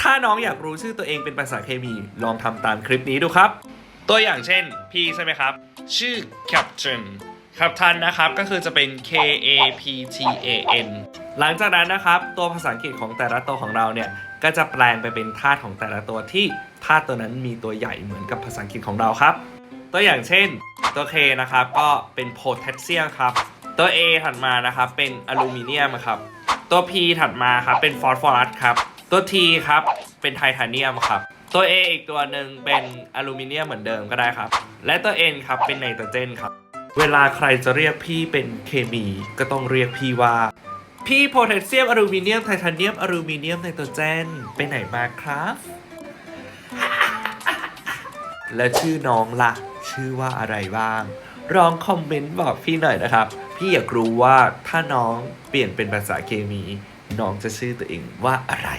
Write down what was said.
ถ้าน้องอยากรู้ชื่อตัวเองเป็นภาษาเคมีลองทำตามคลิปนี้ดูครับ ตัวอย่างเช่นพี่ใช่ไหมครับ ชื่อ Captain Captain นะครับก็คือจะเป็น K A P T A N หลังจากนั้นนะครับ ตัวภาษาอังกฤษของแต่ละตัวของเราเนี่ย ก็จะแปลงไปเป็นธาตุของแต่ละตัวที่ธาตุตัวนั้นมีตัวใหญ่เหมือนกับภาษาอังกฤษของเราครับ ตัวอย่างเช่น ตัว K นะครับก็เป็นโพแทสเซียมครับ ตัว A ถัดมานะครับเป็นอลูมิเนียมครับ ตัว P ถัดมาครับเป็นฟอสฟอรัสครับ ตัว T ครับ เป็นไทเทเนียมครับ ตัว A อีกตัวหนึ่งเป็นอลูมิเนียมเหมือนเดิมก็ได้ครับ และตัว N ครับ เป็นไนโตรเจนครับ เวลาใครจะเรียกพี่เป็นเคมี ก็ต้องเรียกพี่ว่า พี่โพแทสเซียมอลูมิเนียมไทเทเนียมอลูมิเนียมไนโตรเจนไปไหนมาครับ แล้วชื่อน้องล่ะ ชื่อว่าอะไรบ้างลองคอมเมนต์บอกพี่หน่อยนะครับ พี่อยากรู้ว่าถ้าน้องเปลี่ยนเป็นภาษาเคมี น้องจะชื่อตัวเองว่าอะไร